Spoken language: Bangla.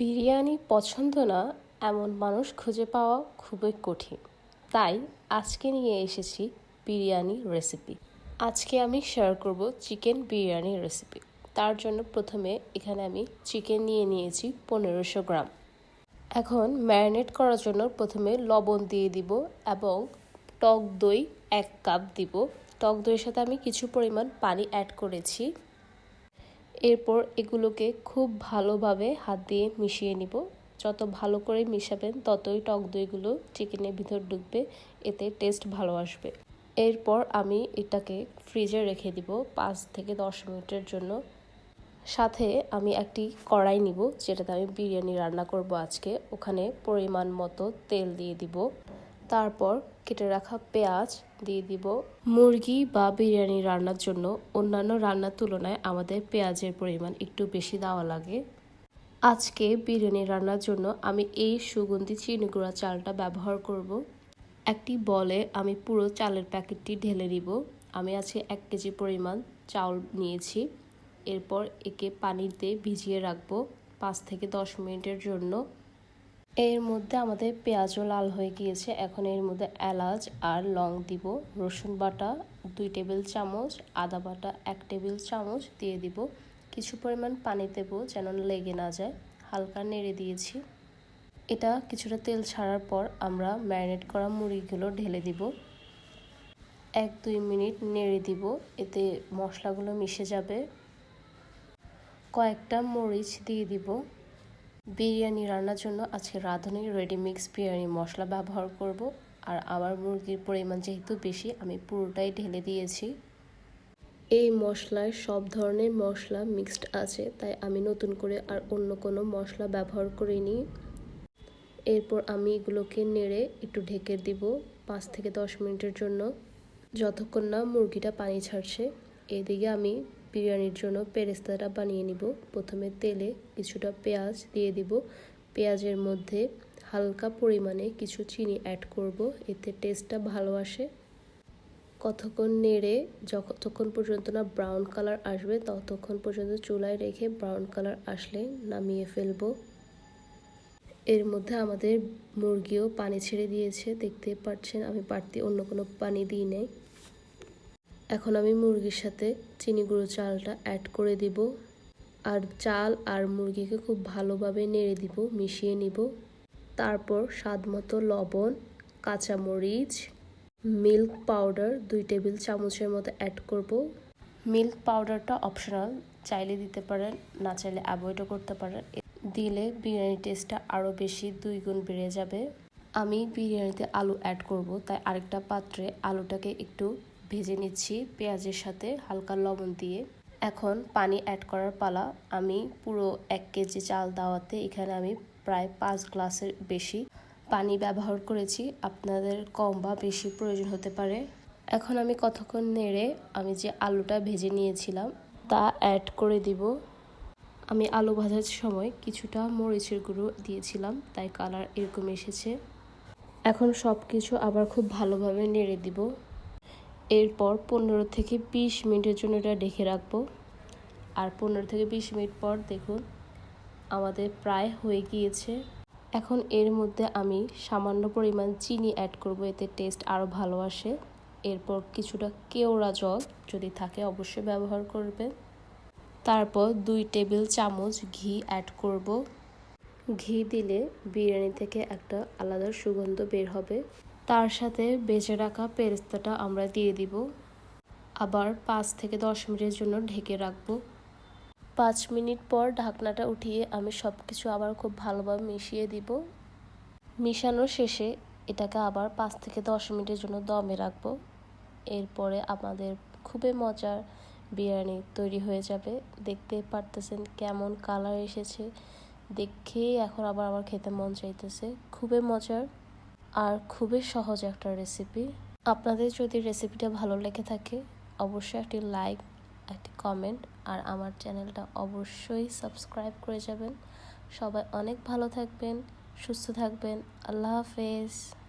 বিরিয়ানি পছন্দ না, এমন মানুষ খুঁজে পাওয়া খুবই কঠিন। তাই আজকে নিয়ে এসেছি বিরিয়ানি রেসিপি আজকে আমি শেয়ার করব চিকেন বিরিয়ানি রেসিপি তার জন্য প্রথমে এখানে আমি চিকেন নিয়ে নিয়েছি পনেরোশো গ্রাম। এখন ম্যারিনেট করার জন্য প্রথমে লবণ দিয়ে দিব এবং টক দই এক কাপ দিব। টক দইয়ের সাথে আমি কিছু পরিমাণ পানি অ্যাড করেছি। এরপর এগুলোকে খুব ভালোভাবে হাত দিয়ে মিশিয়ে নিব। যত ভালো করে মিশাবেন, ততই টক দইগুলো চিকেনের ভিতর ঢুকবে, এতে টেস্ট ভালো আসবে। এরপর আমি এটাকে ফ্রিজে রেখে দিব পাঁচ থেকে দশ মিনিটের জন্য। সাথে আমি একটি কড়াই নিব, যেটাতে আমি বিরিয়ানি রান্না করব আজকে। ওখানে পরিমাণ মতো তেল দিয়ে দিব। তারপর কেটে রাখা পেঁয়াজ দিয়ে দিব। মুরগি বা বিরিয়ানি রান্নার জন্য অন্যান্য রান্নার তুলনায় আমাদের পেঁয়াজের পরিমাণ একটু বেশি দেওয়া লাগে। আজকে বিরিয়ানি রান্নার জন্য আমি এই সুগন্ধি চিনি গুঁড়া চালটা ব্যবহার করব। একটি বলে আমি পুরো চালের প্যাকেটটি ঢেলে নিব। আমি আজকে এক কেজি পরিমাণ চাউল নিয়েছি। এরপর একে পানিতে ভিজিয়ে রাখব পাঁচ থেকে দশ মিনিটের জন্য। এর মধ্যে আমাদের পেঁয়াজও লাল হয়ে গিয়েছে। এখন এর মধ্যে এলাচ আর লং দিব। রসুন বাটা দুই টেবিল চামচ, আদা বাটা এক টেবিল চামচ দিয়ে দিব। কিছু পরিমাণ পানি দেবো যেন লেগে না যায়। হালকা নেড়ে দিয়েছি। এটা কিছুটা তেল ছাড়ার পর আমরা ম্যারিনেট করা মুড়িগুলো ঢেলে দিব। এক দুই মিনিট নেড়ে দিব। এতে মশলাগুলো মিশে যাবে। কয়েকটা মরিচ দিয়ে দিব। বিরিয়ানি রান্নার জন্য আজকে রাঁধুনি রেডি মিক্স বিরিয়ানি মশলা ব্যবহার করব। আর আমার মুরগির পরিমাণ যেহেতু বেশি, আমি পুরোটাই ঢেলে দিয়েছি। এই মশলায় সব ধরনের মশলা মিক্সড আছে, তাই আমি নতুন করে আর অন্য কোনো মশলা ব্যবহার করিনি। এরপর আমি এগুলোকে নেড়ে একটু ঢেকে দিব পাঁচ থেকে দশ মিনিটের জন্য। যতক্ষণ না মুরগিটা পানি ছাড়ছে, এদিকে আমি বিরিয়ানির জন্য পেরেস্তাটা বানিয়ে নিব। প্রথমে তেলে কিছুটা পেঁয়াজ দিয়ে দিব। পেঁয়াজের মধ্যে হালকা পরিমাণে কিছু চিনি অ্যাড করব, এতে টেস্টটা ভালো আসে। কতক্ষণ নেড়ে যতক্ষণ পর্যন্ত না ব্রাউন কালার আসবে, ততক্ষণ পর্যন্ত চুলায় রেখে ব্রাউন কালার আসলে নামিয়ে ফেলব। এর মধ্যে আমাদের মুরগিও পানি ছেড়ে দিয়েছে, দেখতে পাচ্ছেন? আমি বাড়তি অন্য কোনো পানি দিই নেই। এখন আমি মুরগির সাথে চিনি গুঁড়ো চালটা অ্যাড করে দিব। আর চাল আর মুরগিকে খুব ভালোভাবে নেড়ে দিব, মিশিয়ে নিব। তারপর স্বাদ মতো লবণ, কাঁচামরিচ মিল্ক পাউডার দুই টেবিল চামচের মতো অ্যাড করব। মিল্ক পাউডারটা অপশনাল চাইলে দিতে পারেন, না চাইলে অ্যাভয়েডও করতে পারেন। দিলে বিরিয়ানি টেস্টটা আরও বেশি দুই গুণ বেড়ে যাবে। আমি বিরিয়ানিতে আলু অ্যাড করব, তাই আরেকটা পাত্রে আলুটাকে একটু ভেজে নিচ্ছি পেঁয়াজের সাথে হালকা লবণ দিয়ে। এখন পানি অ্যাড করার পালা। আমি পুরো এক কেজি চাল দাওয়াতে এখানে আমি প্রায় পাঁচ গ্লাসের বেশি পানি ব্যবহার করেছি। আপনাদের কম বা বেশি প্রয়োজন হতে পারে। এখন আমি কতক্ষণ নেড়ে আমি যে আলুটা ভেজে নিয়েছিলাম তা অ্যাড করে দিব। আমি আলু ভাজার সময় কিছুটা মরিচের গুঁড়ো দিয়েছিলাম, তাই কালার এরকম এসেছে। এখন সব কিছু আবার খুব ভালোভাবে নেড়ে দিব। এরপর পনেরো থেকে বিশ মিনিটের জন্য এটা ঢেকে রাখব। আর পনেরো থেকে বিশ মিনিট পর দেখুন, আমাদের প্রায় হয়ে গিয়েছে। এখন এর মধ্যে আমি সামান্য পরিমাণ চিনি অ্যাড করব, এতে টেস্ট আরও ভালো আসে। এরপর কিছুটা কেওড়া জল যদি থাকে অবশ্যই ব্যবহার করবেন তারপর দুই টেবিল চামচ ঘি অ্যাড করব। ঘি দিলে বিরিয়ানি থেকে একটা আলাদা সুগন্ধ বের হবে। তার সাথে বেজে রাখা পেরেস্তাটা আমরা দিয়ে দিব। আবার পাঁচ থেকে দশ মিনিটের জন্য ঢেকে রাখব। পাঁচ মিনিট পর ঢাকনাটা উঠিয়ে আমি সব কিছু আবার খুব ভালোভাবে মিশিয়ে দিব। মিশানো শেষে এটাকে আবার পাঁচ থেকে দশ মিনিটের জন্য দমে রাখব। এরপরে আমাদের খুবই মজার বিরিয়ানি তৈরি হয়ে যাবে। দেখতে পারতেছেন কেমন কালার এসেছে। দেখেই এখন আবার আমার খেতে মন চাইতেছে। খুবই মজার। আর খুবই সহজ একটা রেসিপি আপনাদের যদি রেসিপিটা ভালো লেগে থাকে, অবশ্যই একটি লাইক একটি কমেন্ট আর আমার চ্যানেলটা অবশ্যই সাবস্ক্রাইব করে যাবেন। সবাই অনেক ভালো থাকবেন, সুস্থ থাকবেন। আল্লাহ হাফেজ।